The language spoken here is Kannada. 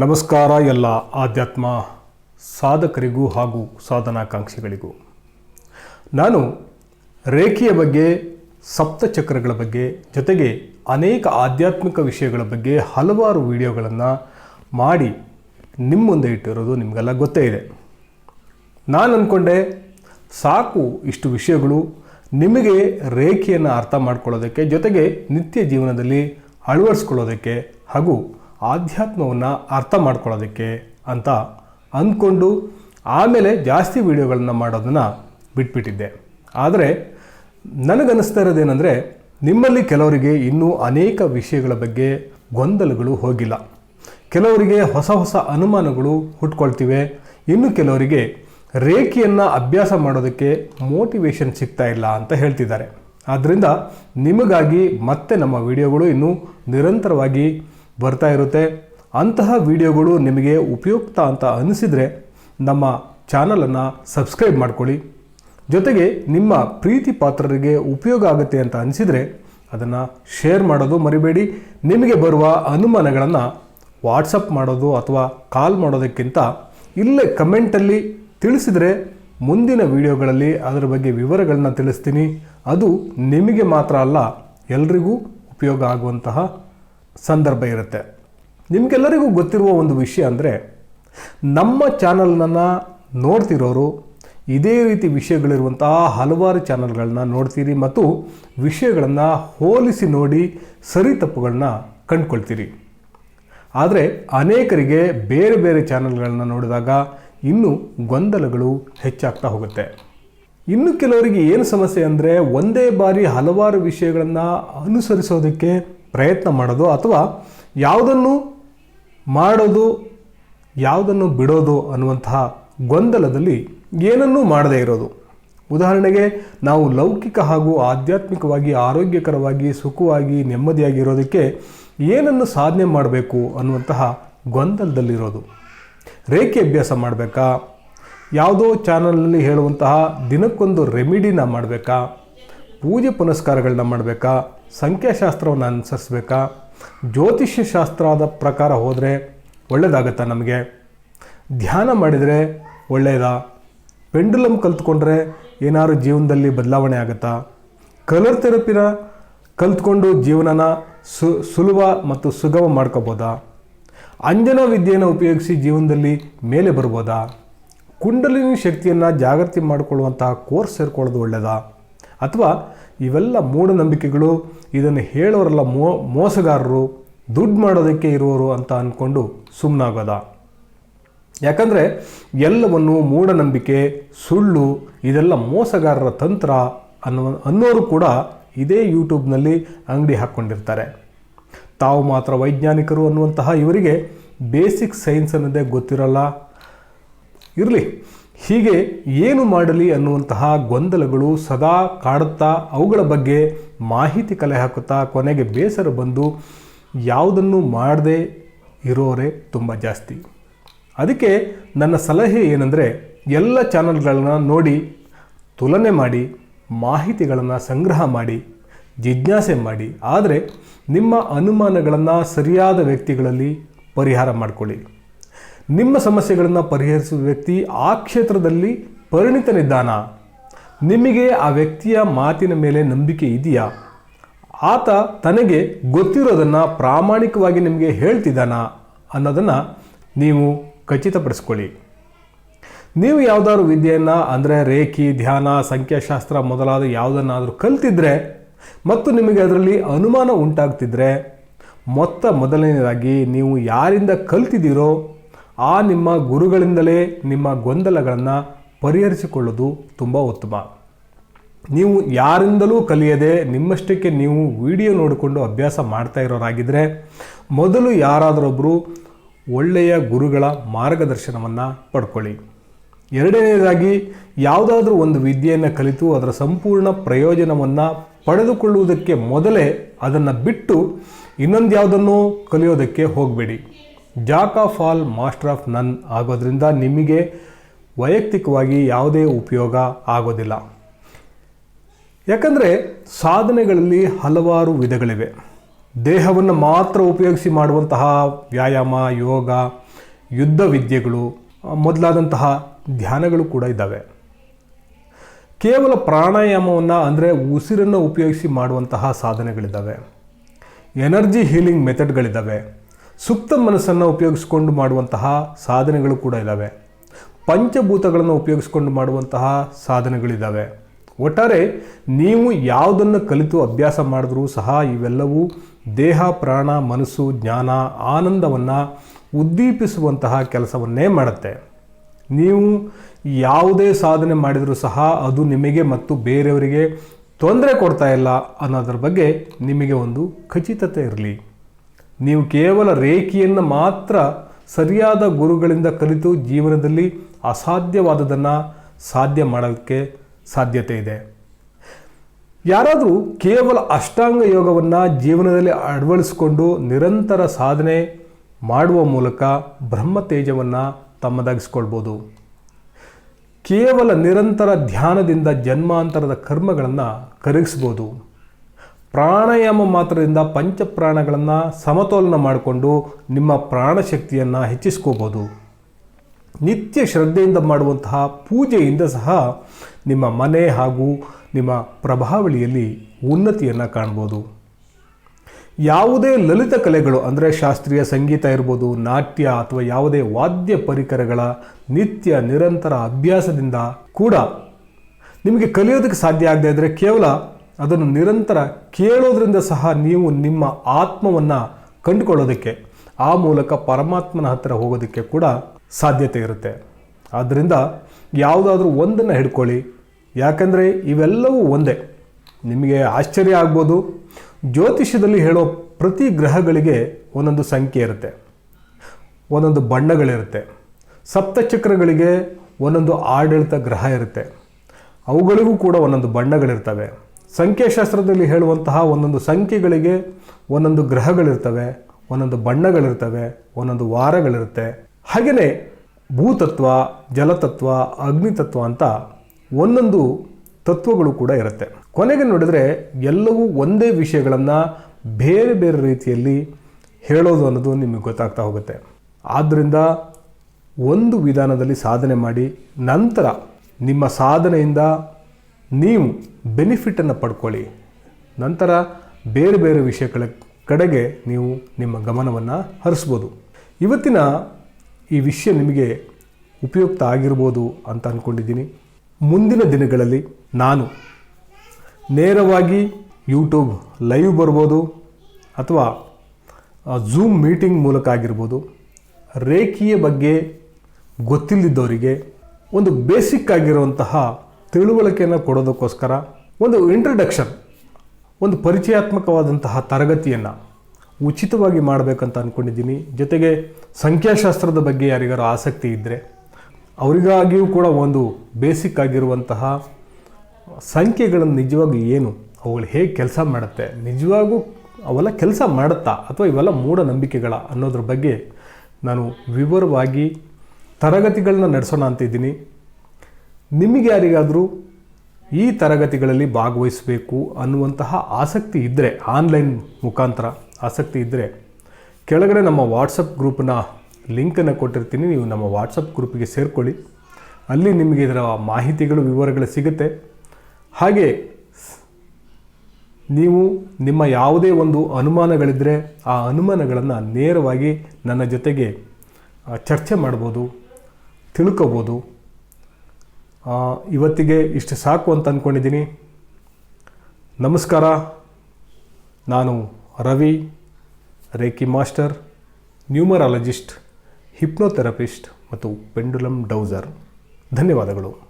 ನಮಸ್ಕಾರ ಎಲ್ಲ ಆಧ್ಯಾತ್ಮ ಸಾಧಕರಿಗೂ ಹಾಗೂ ಸಾಧನಾಕಾಂಕ್ಷಿಗಳಿಗೂ. ನಾನು ರೇಖೆಯ ಬಗ್ಗೆ, ಸಪ್ತಚಕ್ರಗಳ ಬಗ್ಗೆ, ಜೊತೆಗೆ ಅನೇಕ ಆಧ್ಯಾತ್ಮಿಕ ವಿಷಯಗಳ ಬಗ್ಗೆ ಹಲವಾರು ವಿಡಿಯೋಗಳನ್ನು ಮಾಡಿ ನಿಮ್ಮ ಮುಂದೆ ಇಟ್ಟಿರೋದು ನಿಮಗೆಲ್ಲ ಗೊತ್ತೇ ಇದೆ. ನಾನು ಅಂದ್ಕೊಂಡೆ ಸಾಕು ಇಷ್ಟು ವಿಷಯಗಳು ನಿಮಗೆ ರೇಖೆಯನ್ನು ಅರ್ಥ ಮಾಡ್ಕೊಳ್ಳೋದಕ್ಕೆ, ಜೊತೆಗೆ ನಿತ್ಯ ಜೀವನದಲ್ಲಿ ಅಳವಡಿಸ್ಕೊಳ್ಳೋದಕ್ಕೆ ಹಾಗೂ ಆಧ್ಯಾತ್ಮವನ್ನು ಅರ್ಥ ಮಾಡ್ಕೊಳ್ಳೋದಕ್ಕೆ ಅಂತ ಅಂದ್ಕೊಂಡು ಆಮೇಲೆ ಜಾಸ್ತಿ ವಿಡಿಯೋಗಳನ್ನು ಮಾಡೋದನ್ನು ಬಿಟ್ಬಿಟ್ಟಿದ್ದೆ. ಆದರೆ ನನಗನ್ನಿಸ್ತಾ ಇರೋದೇನೆಂದರೆ ನಿಮ್ಮಲ್ಲಿ ಕೆಲವರಿಗೆ ಇನ್ನೂ ಅನೇಕ ವಿಷಯಗಳ ಬಗ್ಗೆ ಗೊಂದಲಗಳು ಹೋಗಿಲ್ಲ. ಕೆಲವರಿಗೆ ಹೊಸ ಹೊಸ ಅನುಮಾನಗಳು ಹುಟ್ಕೊಳ್ತಿವೆ. ಇನ್ನು ಕೆಲವರಿಗೆ ರೇಖೆಯನ್ನು ಅಭ್ಯಾಸ ಮಾಡೋದಕ್ಕೆ ಮೋಟಿವೇಶನ್ ಸಿಗ್ತಾ ಇಲ್ಲ ಅಂತ ಹೇಳ್ತಿದ್ದಾರೆ. ಆದ್ದರಿಂದ ನಿಮಗಾಗಿ ಮತ್ತೆ ನಮ್ಮ ವಿಡಿಯೋಗಳು ಇನ್ನೂ ನಿರಂತರವಾಗಿ ಬರ್ತಾ ಇರುತ್ತೆ. ಅಂತಹ ವಿಡಿಯೋಗಳು ನಿಮಗೆ ಉಪಯುಕ್ತ ಅಂತ ಅನಿಸಿದರೆ ನಮ್ಮ ಚಾನಲನ್ನು ಸಬ್ಸ್ಕ್ರೈಬ್ ಮಾಡ್ಕೊಳ್ಳಿ. ಜೊತೆಗೆ ನಿಮ್ಮ ಪ್ರೀತಿ ಪಾತ್ರರಿಗೆ ಉಪಯೋಗ ಆಗುತ್ತೆ ಅಂತ ಅನಿಸಿದರೆ ಅದನ್ನು ಶೇರ್ ಮಾಡೋದು ಮರಿಬೇಡಿ. ನಿಮಗೆ ಬರುವ ಅನುಮಾನಗಳನ್ನು ವಾಟ್ಸಪ್ ಮಾಡೋದು ಅಥವಾ ಕಾಲ್ ಮಾಡೋದಕ್ಕಿಂತ ಇಲ್ಲೇ ಕಮೆಂಟಲ್ಲಿ ತಿಳಿಸಿದರೆ ಮುಂದಿನ ವಿಡಿಯೋಗಳಲ್ಲಿ ಅದರ ಬಗ್ಗೆ ವಿವರಗಳನ್ನ ತಿಳಿಸ್ತೀನಿ. ಅದು ನಿಮಗೆ ಮಾತ್ರ ಅಲ್ಲ, ಎಲ್ರಿಗೂ ಉಪಯೋಗ ಆಗುವಂತಹ ಸಂದರ್ಭ ಇರುತ್ತೆ. ನಿಮಗೆಲ್ಲರಿಗೂ ಗೊತ್ತಿರುವ ಒಂದು ವಿಷಯ ಅಂದರೆ, ನಮ್ಮ ಚಾನಲ್ನನ್ನು ನೋಡ್ತಿರೋರು ಇದೇ ರೀತಿ ವಿಷಯಗಳಿರುವಂತಹ ಹಲವಾರು ಚಾನಲ್ಗಳನ್ನ ನೋಡ್ತೀರಿ ಮತ್ತು ವಿಷಯಗಳನ್ನು ಹೋಲಿಸಿ ನೋಡಿ ಸರಿ ತಪ್ಪುಗಳನ್ನ ಕಂಡುಕೊಳ್ತೀರಿ. ಆದರೆ ಅನೇಕರಿಗೆ ಬೇರೆ ಬೇರೆ ಚಾನಲ್ಗಳನ್ನ ನೋಡಿದಾಗ ಇನ್ನೂ ಗೊಂದಲಗಳು ಹೆಚ್ಚಾಗ್ತಾ ಹೋಗುತ್ತೆ. ಇನ್ನು ಕೆಲವರಿಗೆ ಏನು ಸಮಸ್ಯೆ ಅಂದರೆ, ಒಂದೇ ಬಾರಿ ಹಲವಾರು ವಿಷಯಗಳನ್ನು ಅನುಸರಿಸೋದಕ್ಕೆ ಪ್ರಯತ್ನ ಮಾಡೋದು ಅಥವಾ ಯಾವುದನ್ನು ಮಾಡೋದು, ಯಾವುದನ್ನು ಬಿಡೋದು ಅನ್ನುವಂತಹ ಗೊಂದಲದಲ್ಲಿ ಏನನ್ನೂ ಮಾಡದೇ ಇರೋದು. ಉದಾಹರಣೆಗೆ, ನಾವು ಲೌಕಿಕ ಹಾಗೂ ಆಧ್ಯಾತ್ಮಿಕವಾಗಿ, ಆರೋಗ್ಯಕರವಾಗಿ, ಸುಖವಾಗಿ ನೆಮ್ಮದಿಯಾಗಿರೋದಕ್ಕೆ ಏನನ್ನು ಸಾಧನೆ ಮಾಡಬೇಕು ಅನ್ನುವಂತಹ ಗೊಂದಲದಲ್ಲಿರೋದು. ರೇಖೆ ಅಭ್ಯಾಸ ಮಾಡಬೇಕಾ? ಯಾವುದೋ ಚಾನಲ್ನಲ್ಲಿ ಹೇಳುವಂತಹ ದಿನಕ್ಕೊಂದು ರೆಮಿಡಿನ ಮಾಡಬೇಕಾ? ಪೂಜೆ ಪುನಸ್ಕಾರಗಳನ್ನ ಮಾಡಬೇಕಾ? ಸಂಖ್ಯಾಶಾಸ್ತ್ರವನ್ನು ಅನುಸರಿಸ್ಬೇಕಾ? ಜ್ಯೋತಿಷ್ಯ ಶಾಸ್ತ್ರದ ಪ್ರಕಾರ ಹೋದರೆ ಒಳ್ಳೆಯದಾಗತ್ತಾ ನಮಗೆ? ಧ್ಯಾನ ಮಾಡಿದರೆ ಒಳ್ಳೆಯದಾ ಪೆಂಡುಲಮ್ ಕಲ್ತ್ಕೊಂಡ್ರೆ ಏನಾದ್ರು ಜೀವನದಲ್ಲಿ ಬದಲಾವಣೆ ಆಗುತ್ತಾ? ಕಲರ್ ಥೆರಪಿನ ಕಲ್ತ್ಕೊಂಡು ಜೀವನನ ಸು, ಸುಲಭ ಮತ್ತು ಸುಗಮ ಮಾಡ್ಕೋಬೋದಾ? ಅಂಜನ ವಿದ್ಯೆಯನ್ನು ಉಪಯೋಗಿಸಿ ಜೀವನದಲ್ಲಿ ಮೇಲೆ ಬರ್ಬೋದಾ? ಕುಂಡಲಿನಿ ಶಕ್ತಿಯನ್ನು ಜಾಗೃತಿ ಮಾಡಿಕೊಳ್ಳುವಂತಹ ಕೋರ್ಸ್ ಸೇರ್ಕೊಳ್ಳೋದು ಒಳ್ಳೆಯದಾ ಅಥವಾ ಇವೆಲ್ಲ ಮೂಢನಂಬಿಕೆಗಳು. ಇದನ್ನು ಹೇಳೋರೆಲ್ಲ ಮೋ, ಮೋಸಗಾರರು, ದುಡ್ಡು ಮಾಡೋದಕ್ಕೆ ಇರುವವರು ಅಂತ ಅಂದ್ಕೊಂಡು ಸುಮ್ಮನಾಗೋದ ಯಾಕಂದರೆ ಎಲ್ಲವನ್ನು ಮೂಢನಂಬಿಕೆ, ಸುಳ್ಳು, ಇದೆಲ್ಲ ಮೋಸಗಾರರ ತಂತ್ರ ಅನ್ನೋ, ಅನ್ನೋರು ಕೂಡ ಇದೇ ಯೂಟ್ಯೂಬ್ನಲ್ಲಿ ಅಂಗಡಿ ಹಾಕ್ಕೊಂಡಿರ್ತಾರೆ. ತಾವು ಮಾತ್ರ ವೈಜ್ಞಾನಿಕರು ಅನ್ನುವಂತಹ ಇವರಿಗೆ ಬೇಸಿಕ್ ಸೈನ್ಸ್ ಅನ್ನೋದೇ ಗೊತ್ತಿರಲ್ಲ. ಇರಲಿ ಹೀಗೆ ಏನು ಮಾಡಲಿ ಅನ್ನುವಂತಹ ಗೊಂದಲಗಳು ಸದಾ ಕಾಡುತ್ತಾ ಅವುಗಳ ಬಗ್ಗೆ ಮಾಹಿತಿ ಕಲೆ ಹಾಕುತ್ತಾ ಕೊನೆಗೆ ಬೇಸರ ಬಂದು ಯಾವುದನ್ನು ಮಾಡದೆ ಇರೋರೇ ತುಂಬ ಜಾಸ್ತಿ. ಅದಕ್ಕೆ ನನ್ನ ಸಲಹೆ ಏನಂದರೆ ಎಲ್ಲ ಚಾನಲ್ಗಳನ್ನು ನೋಡಿ ತುಲನೆ ಮಾಡಿ, ಮಾಹಿತಿಗಳನ್ನು ಸಂಗ್ರಹ ಮಾಡಿ, ಜಿಜ್ಞಾಸೆ ಮಾಡಿ. ಆದರೆ ನಿಮ್ಮ ಅನುಮಾನಗಳನ್ನು ಸರಿಯಾದ ವ್ಯಕ್ತಿಗಳಲ್ಲಿ ಪರಿಹಾರ ಮಾಡಿಕೊಳ್ಳಿ. ನಿಮ್ಮ ಸಮಸ್ಯೆಗಳನ್ನು ಪರಿಹರಿಸುವ ವ್ಯಕ್ತಿ ಆ ಕ್ಷೇತ್ರದಲ್ಲಿ ಪರಿಣಿತನಿದ್ದಾನ? ನಿಮಗೆ ಆ ವ್ಯಕ್ತಿಯ ಮಾತಿನ ಮೇಲೆ ನಂಬಿಕೆ ಇದೆಯಾ? ಆತ ತನಗೆ ಗೊತ್ತಿರೋದನ್ನು ಪ್ರಾಮಾಣಿಕವಾಗಿ ನಿಮಗೆ ಹೇಳ್ತಿದ್ದಾನ ಅನ್ನೋದನ್ನು ನೀವು ಖಚಿತಪಡಿಸ್ಕೊಳ್ಳಿ. ನೀವು ಯಾವುದಾದ್ರು ವಿದ್ಯೆಯನ್ನು ಅಂದರೆ ರೇಖಿ, ಧ್ಯಾನ, ಸಂಖ್ಯಾಶಾಸ್ತ್ರ ಮೊದಲಾದ ಯಾವುದನ್ನಾದರೂ ಕಲ್ತಿದ್ರೆ ಮತ್ತು ನಿಮಗೆ ಅದರಲ್ಲಿ ಅನುಮಾನ ಉಂಟಾಗ್ತಿದ್ರೆ ಮೊತ್ತ ಮೊದಲನೇದಾಗಿ ನೀವು ಯಾರಿಂದ ಕಲ್ತಿದ್ದೀರೋ ಆ ನಿಮ್ಮ ಗುರುಗಳಿಂದಲೇ ನಿಮ್ಮ ಗೊಂದಲಗಳನ್ನು ಪರಿಹರಿಸಿಕೊಳ್ಳೋದು ತುಂಬ ಉತ್ತಮ. ನೀವು ಯಾರಿಂದಲೂ ಕಲಿಯದೆ ನಿಮ್ಮಷ್ಟಕ್ಕೆ ನೀವು ವಿಡಿಯೋ ನೋಡಿಕೊಂಡು ಅಭ್ಯಾಸ ಮಾಡ್ತಾ ಇರೋರಾಗಿದ್ದರೆ ಮೊದಲು ಯಾರಾದರೊಬ್ಬರು ಒಳ್ಳೆಯ ಗುರುಗಳ ಮಾರ್ಗದರ್ಶನವನ್ನು ಪಡ್ಕೊಳ್ಳಿ. ಎರಡನೇದಾಗಿ ಯಾವುದಾದ್ರೂ ಒಂದು ವಿದ್ಯೆಯನ್ನು ಕಲಿತು ಅದರ ಸಂಪೂರ್ಣ ಪ್ರಯೋಜನವನ್ನು ಪಡೆದುಕೊಳ್ಳುವುದಕ್ಕೆ ಮೊದಲೇ ಅದನ್ನು ಬಿಟ್ಟು ಇನ್ನೊಂದು ಯಾವುದನ್ನು ಕಲಿಯೋದಕ್ಕೆ ಹೋಗಬೇಡಿ. Jack of all master of none ಆಗೋದ್ರಿಂದ ನಿಮಗೆ ವೈಯಕ್ತಿಕವಾಗಿ ಯಾವುದೇ ಉಪಯೋಗ ಆಗೋದಿಲ್ಲ. ಯಾಕಂದರೆ ಸಾಧನೆಗಳಲ್ಲಿ ಹಲವಾರು ವಿಧಗಳಿವೆ. ದೇಹವನ್ನು ಮಾತ್ರ ಉಪಯೋಗಿಸಿ ಮಾಡುವಂತಹ ವ್ಯಾಯಾಮ, ಯೋಗ, ಯುದ್ಧ ವಿದ್ಯೆಗಳು, ಮೊದಲಾದಂತಹ ಧ್ಯಾನಗಳು ಕೂಡ ಇದ್ದಾವೆ. ಕೇವಲ ಪ್ರಾಣಾಯಾಮವನ್ನು ಅಂದರೆ ಉಸಿರನ್ನು ಉಪಯೋಗಿಸಿ ಮಾಡುವಂತಹ ಸಾಧನೆಗಳಿದ್ದಾವೆ. Energy healing ಮೆಥಡ್ಗಳಿದ್ದಾವೆ. ಸುಪ್ತ ಮನಸ್ಸನ್ನು ಉಪಯೋಗಿಸಿಕೊಂಡು ಮಾಡುವಂತಹ ಸಾಧನೆಗಳು ಕೂಡ ಇದ್ದಾವೆ ಪಂಚಭೂತಗಳನ್ನು ಉಪಯೋಗಿಸಿಕೊಂಡು ಮಾಡುವಂತಹ ಸಾಧನೆಗಳಿದ್ದಾವೆ ಒಟ್ಟಾರೆ ನೀವು ಯಾವುದನ್ನು ಕಲಿತು ಅಭ್ಯಾಸ ಮಾಡಿದ್ರೂ ಸಹ ಇವೆಲ್ಲವೂ ದೇಹ, ಪ್ರಾಣ, ಮನಸ್ಸು, ಜ್ಞಾನ, ಆನಂದವನ್ನು ಉದ್ದೀಪಿಸುವಂತಹ ಕೆಲಸವನ್ನೇ ಮಾಡುತ್ತೆ. ನೀವು ಯಾವುದೇ ಸಾಧನೆ ಮಾಡಿದರೂ ಸಹ ಅದು ನಿಮಗೆ ಮತ್ತು ಬೇರೆಯವರಿಗೆ ತೊಂದರೆ ಕೊಡ್ತಾ ಇಲ್ಲ ಅನ್ನೋದ್ರ ಬಗ್ಗೆ ನಿಮಗೆ ಒಂದು ಖಚಿತತೆ ಇರಲಿ. ನೀವು ಕೇವಲ ರೇಖೆಯನ್ನು ಮಾತ್ರ ಸರಿಯಾದ ಗುರುಗಳಿಂದ ಕಲಿತು ಜೀವನದಲ್ಲಿ ಅಸಾಧ್ಯವಾದದನ್ನು ಸಾಧ್ಯ ಮಾಡೋಕ್ಕೆ ಸಾಧ್ಯತೆ ಇದೆ. ಯಾರಾದರೂ ಕೇವಲ ಅಷ್ಟಾಂಗ ಯೋಗವನ್ನು ಜೀವನದಲ್ಲಿ ಅಳವಡಿಸಿಕೊಂಡು ನಿರಂತರ ಸಾಧನೆ ಮಾಡುವ ಮೂಲಕ ಬ್ರಹ್ಮ ತೇಜವನ್ನು ತಮ್ಮದಾಗಿಸ್ಕೊಳ್ಬೋದು. ಕೇವಲ ನಿರಂತರ ಧ್ಯಾನದಿಂದ ಜನ್ಮಾಂತರದ ಕರ್ಮಗಳನ್ನು ಕರಗಿಸ್ಬೋದು. ಪ್ರಾಣಾಯಾಮ ಮಾತ್ರದಿಂದ ಪಂಚಪ್ರಾಣಗಳನ್ನು ಸಮತೋಲನ ಮಾಡಿಕೊಂಡು ನಿಮ್ಮ ಪ್ರಾಣಶಕ್ತಿಯನ್ನು ಹೆಚ್ಚಿಸ್ಕೋಬೋದು. ನಿತ್ಯ ಶ್ರದ್ಧೆಯಿಂದ ಮಾಡುವಂತಹ ಪೂಜೆಯಿಂದ ಸಹ ನಿಮ್ಮ ಮನೆ ಹಾಗೂ ನಿಮ್ಮ ಪ್ರಭಾವಳಿಯಲ್ಲಿ ಉನ್ನತಿಯನ್ನು ಕಾಣ್ಬೋದು. ಯಾವುದೇ ಲಲಿತ ಕಲೆಗಳು ಅಂದರೆ ಶಾಸ್ತ್ರೀಯ ಸಂಗೀತ ಇರ್ಬೋದು, ನಾಟ್ಯ ಅಥವಾ ಯಾವುದೇ ವಾದ್ಯ ಪರಿಕರಗಳ ನಿತ್ಯ ನಿರಂತರ ಅಭ್ಯಾಸದಿಂದ ಕೂಡ ನಿಮಗೆ ಕಲಿಯೋದಕ್ಕೆ ಸಾಧ್ಯ ಆಗದೇ ಇದ್ದರೆ ಕೇವಲ ಅದನ್ನು ನಿರಂತರ ಕೇಳೋದ್ರಿಂದ ಸಹ ನೀವು ನಿಮ್ಮ ಆತ್ಮವನ್ನು ಕಂಡುಕೊಳ್ಳೋದಕ್ಕೆ, ಆ ಮೂಲಕ ಪರಮಾತ್ಮನ ಹತ್ತಿರ ಹೋಗೋದಕ್ಕೆ ಕೂಡ ಸಾಧ್ಯತೆ ಇರುತ್ತೆ. ಆದ್ದರಿಂದ ಯಾವುದಾದ್ರೂ ಒಂದನ್ನು ಹಿಡ್ಕೊಳ್ಳಿ. ಯಾಕಂದರೆ ಇವೆಲ್ಲವೂ ಒಂದೇ. ನಿಮಗೆ ಆಶ್ಚರ್ಯ ಆಗ್ಬೋದು. ಜ್ಯೋತಿಷ್ಯದಲ್ಲಿ ಹೇಳೋ ಪ್ರತಿ ಗ್ರಹಗಳಿಗೆ ಒಂದೊಂದು ಸಂಖ್ಯೆ ಇರುತ್ತೆ. ಒಂದೊಂದು ಬಣ್ಣಗಳಿರುತ್ತೆ. ಸಪ್ತಚಕ್ರಗಳಿಗೆ ಒಂದೊಂದು ಆಡಳಿತ ಗ್ರಹ ಇರುತ್ತೆ. ಅವುಗಳಿಗೂ ಕೂಡ ಒಂದೊಂದು ಬಣ್ಣಗಳಿರ್ತವೆ. ಸಂಖ್ಯಾಶಾಸ್ತ್ರದಲ್ಲಿ ಹೇಳುವಂತಹ ಒಂದೊಂದು ಸಂಖ್ಯೆಗಳಿಗೆ ಒಂದೊಂದು ಗ್ರಹಗಳಿರ್ತವೆ, ಒಂದೊಂದು ಬಣ್ಣಗಳಿರ್ತವೆ, ಒಂದೊಂದು ವಾರಗಳಿರುತ್ತೆ. ಹಾಗೆಯೇ ಭೂತತ್ವ, ಜಲತತ್ವ, ಅಗ್ನಿತತ್ವ ಅಂತ ಒಂದೊಂದು ತತ್ವಗಳು ಕೂಡ ಇರುತ್ತೆ. ಕೊನೆಗೆ ನೋಡಿದರೆ ಎಲ್ಲವೂ ಒಂದೇ ವಿಷಯಗಳನ್ನು ಬೇರೆ ಬೇರೆ ರೀತಿಯಲ್ಲಿ ಹೇಳೋದು ಅನ್ನೋದು ನಿಮಗೆ ಗೊತ್ತಾಗ್ತಾ ಹೋಗುತ್ತೆ. ಆದ್ದರಿಂದ ಒಂದು ವಿಧಾನದಲ್ಲಿ ಸಾಧನೆ ಮಾಡಿ ನಂತರ ನಿಮ್ಮ ಸಾಧನೆಯಿಂದ ನೀವು ಬೆನಿಫಿಟನ್ನು ಪಡ್ಕೊಳ್ಳಿ. ನಂತರ ಬೇರೆ ಬೇರೆ ವಿಷಯಗಳ ಕಡೆಗೆ ನೀವು ನಿಮ್ಮ ಗಮನವನ್ನು ಹರಿಸ್ಬೋದು. ಇವತ್ತಿನ ಈ ವಿಷಯ ನಿಮಗೆ ಉಪಯುಕ್ತ ಆಗಿರ್ಬೋದು ಅಂತ ಅಂದ್ಕೊಂಡಿದ್ದೀನಿ ಮುಂದಿನ ದಿನಗಳಲ್ಲಿ ನಾನು ನೇರವಾಗಿ ಯೂಟ್ಯೂಬ್ ಲೈವ್ ಬರ್ಬೋದು ಅಥವಾ ಝೂಮ್ ಮೀಟಿಂಗ್ ಮೂಲಕ ಆಗಿರ್ಬೋದು. ರೇಖೀಯ ಬಗ್ಗೆ ಗೊತ್ತಿಲ್ಲದಿದ್ದವರಿಗೆ ಒಂದು ಬೇಸಿಕ್ ಆಗಿರುವಂತಹ ತಿಳುವಳಿಕೆಯನ್ನು ಕೊಡೋದಕ್ಕೋಸ್ಕರ ಒಂದು ಇಂಟ್ರಡಕ್ಷನ್ ಒಂದು ಪರಿಚಯಾತ್ಮಕವಾದಂತಹ ತರಗತಿಯನ್ನು ಉಚಿತವಾಗಿ ಮಾಡಬೇಕಂತ ಅಂದ್ಕೊಂಡಿದ್ದೀನಿ ಜೊತೆಗೆ ಸಂಖ್ಯಾಶಾಸ್ತ್ರದ ಬಗ್ಗೆ ಯಾರಿಗಾರು ಆಸಕ್ತಿ ಇದ್ದರೆ ಅವರಿಗಾಗಿಯೂ ಕೂಡ ಒಂದು ಬೇಸಿಕ್ ಆಗಿರುವಂತಹ ಸಂಖ್ಯೆಗಳನ್ನು ನಿಜವಾಗಿ ಏನು, ಅವುಗಳು ಹೇಗೆ ಕೆಲಸ ಮಾಡುತ್ತೆ, ನಿಜವಾಗೂ ಅವೆಲ್ಲ ಕೆಲಸ ಮಾಡುತ್ತಾ ಅಥವಾ ಇವೆಲ್ಲ ಮೂಢನಂಬಿಕೆಗಳ ಅನ್ನೋದ್ರ ಬಗ್ಗೆ ನಾನು ವಿವರವಾಗಿ ತರಗತಿಗಳನ್ನ ನಡೆಸೋಣ ಅಂತಿದ್ದೀನಿ ನಿಮಗೆ ಯಾರಿಗಾದರೂ ಈ ತರಗತಿಗಳಲ್ಲಿ ಭಾಗವಹಿಸಬೇಕು ಅನ್ನುವಂತಹ ಆಸಕ್ತಿ ಇದ್ದರೆ ಆನ್ಲೈನ್ ಮುಖಾಂತರ ಆಸಕ್ತಿ ಇದ್ದರೆ ಕೆಳಗಡೆ ನಮ್ಮ ವಾಟ್ಸಪ್ ಗ್ರೂಪ್ನ ಲಿಂಕನ್ನು ಕೊಟ್ಟಿರ್ತೀನಿ. ನೀವು ನಮ್ಮ ವಾಟ್ಸಪ್ ಗ್ರೂಪಿಗೆ ಸೇರಿಕೊಳ್ಳಿ. ಅಲ್ಲಿ ನಿಮಗೆ ಇದರ ಮಾಹಿತಿಗಳು, ವಿವರಗಳು ಸಿಗುತ್ತೆ. ಹಾಗೆ ನೀವು ನಿಮ್ಮ ಯಾವುದೇ ಒಂದು ಅನುಮಾನಗಳಿದ್ದರೆ ಆ ಅನುಮಾನಗಳನ್ನು ನೇರವಾಗಿ ನನ್ನ ಜೊತೆಗೆ ಚರ್ಚೆ ಮಾಡ್ಬೋದು, ತಿಳ್ಕೊಬೋದು. ಇವತ್ತಿಗೆ ಇಷ್ಟು ಸಾಕು ಅಂತ ಅಂದ್ಕೊಂಡಿದ್ದೀನಿ ನಮಸ್ಕಾರ. ನಾನು Ravi reiki master, numerologist, hypnotherapist ಮತ್ತು ಪೆಂಡುಲಮ್ ಡೌಸರ್. ಧನ್ಯವಾದಗಳು.